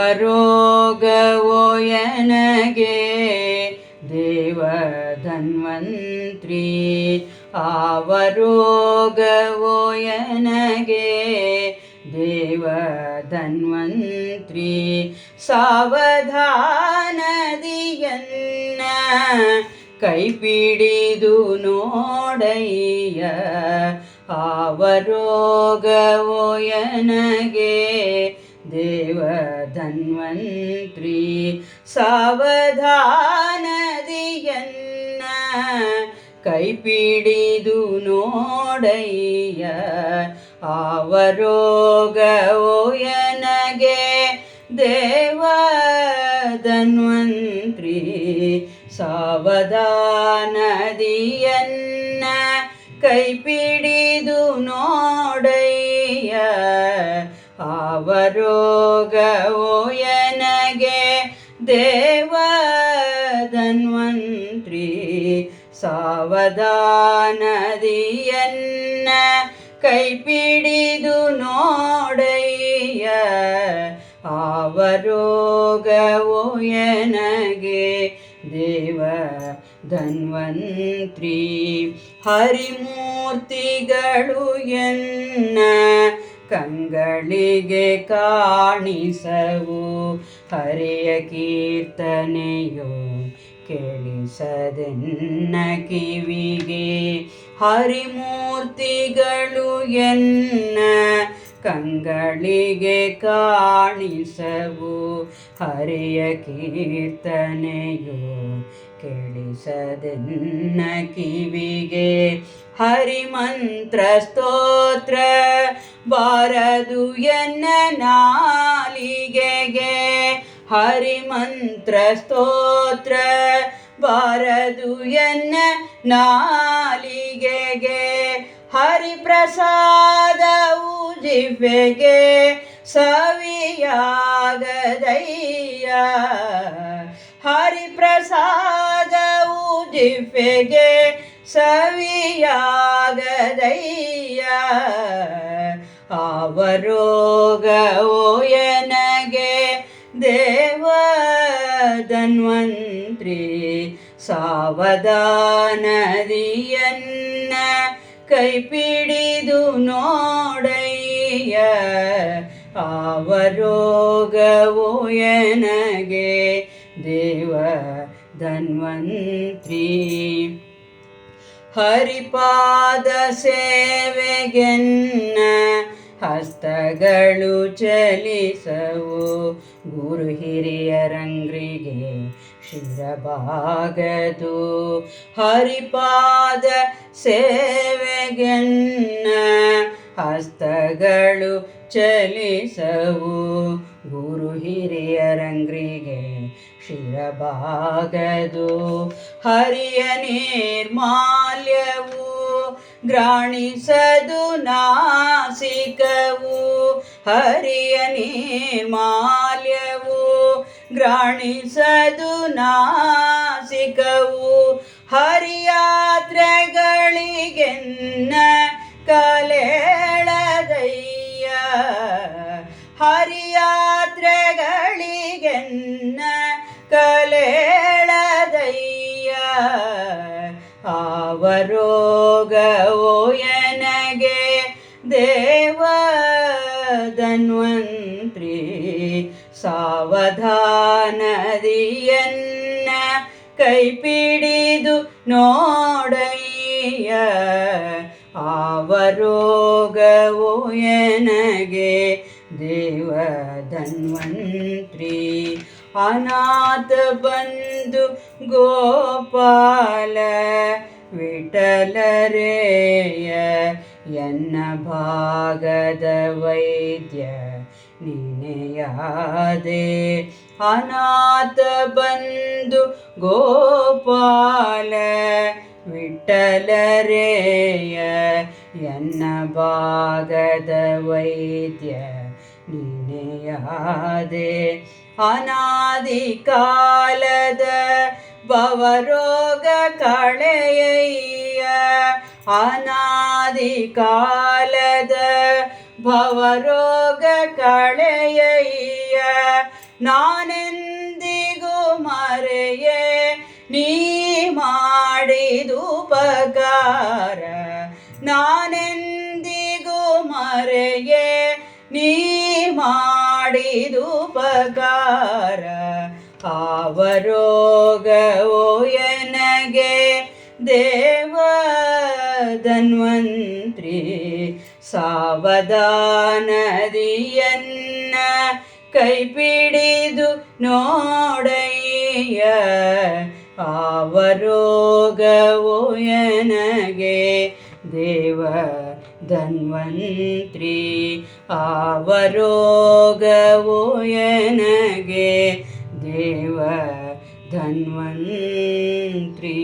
ಅವರೋಗವೋ ಎನಗೆ ದೇವ ಧನ್ವಂತ್ರಿ ಅವರೋಗವೋ ಎನಗೆ ದೇವ ಧನ್ವಂತ್ರಿ ಸಾವಧಾನದಿಯನ್ನ ಕೈಪಿಡಿದು ನೋಡಯ್ಯ ಅವರೋಗವೋ ಎನಗೆ ದೇವ ಧನ್ವಂತ್ರಿ ಸಾವಧಾನದಿಯನ್ನ ಕೈಪಿಡಿದು ನೋಡಯ್ಯ. ಅವರೋಗವೋ ಎನಗೆ ದೇವ ಧನ್ವಂತ್ರಿ ಸಾವಧಾನದಿಯನ್ನ ಕೈಪಿಡಿದು ನೋಡಯ್ಯ ಎನಗೆ ದೇವ ಧನ್ವಂತ್ರಿ ಸಾವಧಾನದಿಯನ್ನ ಕೈಪಿಡಿದು ನೋಡಯ್ಯ ಅವರೋಗವೋ ಎನಗೆ ದೇವ ಧನ್ವಂತ್ರಿ ಹರಿಮೂರ್ತಿಗಳು ಎನ್ನ ಕಂಗಳಿಗೆ ಕಾಣಿಸವು. ಹರಿಯ ಕೀರ್ತನೆಯು ಕೇಳಿಸದೆನ್ನ ಕಿವಿಗೆ. ಹರಿಮೂರ್ತಿಗಳು ಎನ್ನ ಕಂಗಳಿಗೆ ಕಾಣಿಸವು. ಹರಿಯ ಕೀರ್ತನೆಯು ಕೇಳಿಸದೆನ್ನ ಕಿವಿಗೆ. ಹರಿಮಂತ್ರ ಸ್ತೋತ್ರ ಬಾರದು ಎನ್ನ ನಾಲಿಗೆಗೆ. ಹರಿಮಂತ್ರ ಸ್ತೋತ್ರ ಬಾರದು ಎನ್ನ ನಾಲಿಗೆಗೆ. ಹರಿಪ್ರಸಾದವು ಜಿವ್ವೆಗೆ ಸವಿಯಾಗದಯ್ಯ. ಹರಿಪ್ರಸಾದವು ಜಿವ್ವೆಗೆ ಸವಿಯಾಗದಯ್ಯ. ಅವರೋಗವೋ ಎನಗೆ ದೇವ ಧನ್ವಂತ್ರಿ ಸಾವಧಾನದಿಯನ್ನ ಕೈಪಿಡಿದು ನೋಡಯ್ಯ ಅವರೋಗವೋ ಎನಗೆ ದೇವ ಧನ್ವಂತ್ರಿ ಹರಿಪಾದ ಸೇವೆಗೆನ್ನ ಹಸ್ತಗಳು ಚಲಿಸವು. ಗುರು ಹಿರಿಯರಂಗ್ರಿಗೆ ಶಿರಬಾಗದು ಹರಿಪಾದ ಸೇವೆಗೆನ್ನ ಹಸ್ತಗಳು ಚಲಿಸವು. ಗುರು ಹಿರಿಯರಂಗ್ರಿಗೆ ಶಿರಬಾಗದು ಹರಿಯ ನಿರ್ಮಾಲ್ಯವು ಗ್ರಾಣಿಸದು ನಾಸಿಕವು ಹರಿಯ ಮಾಲ್ಯವು. ಗ್ರಾಣಿಸದು ನಾಸಿಕವು ಹರಿಯಾತ್ರೆಗಳಿಗೆನ್ನ ಕಲೇಳದಯ್ಯ ಅವರೋಗವೋ ಎನಗೆ ದೇವ ಧನ್ವಂತ್ರಿ ಸಾವಧಾನದಿಯನ್ನ ಕೈಪಿಡಿದು ನೋಡಯ್ಯ. ಆವರೋಗವೋ ಎನಗೆ ದೇವ ಧನ್ವಂತ್ರಿ ಅನಾಥ ಬಂಧು ಗೋಪಾಲ ವಿಠಲರೇಯ ಎನ್ನ ಭಾಗದ ವೈದ್ಯ ನೀನೆಯಾದೆ ಅನಾಥ ಬಂಧು ಗೋಪಾಲ ವಿಠಲರೇಯ ಎನ್ನ ಭಾಗದ ವೈದ್ಯ ನೀನೆಯಾದೆ ಅನಾದಿ ಕಾಲದ ಭವರೋಗ ಕಳೆಯ ಅನಾದಿ ಕಾಲದ ಭವರೋಗ ಕಳೆಯ ನಾನೆಂದಿಗೂ ಮರೆಯೇ, ನೀ ಮಾಡಿದು ಉಪಕಾರ. ನಾನೆಂದಿಗೂ ಮರೆಯೇ, ನೀ ಮಾಡಿದು ಉಪಕಾರ. ಆವರೋಗವೋ ಎನಗೆ ದೇವ ಧನ್ವಂತ್ರಿ ಸಾವಧಾನದಿಯನ್ನ ಕೈಪಿಡಿದು ನೋಡಯ್ಯ ಆವರೋಗವೋ ಎನಗೆ ದೇವ ಧನ್ವಂತ್ರಿ ಆವರೋಗವೋ ಎನಗೆ ದೇವ ಧನ್ವಂತ್ರಿ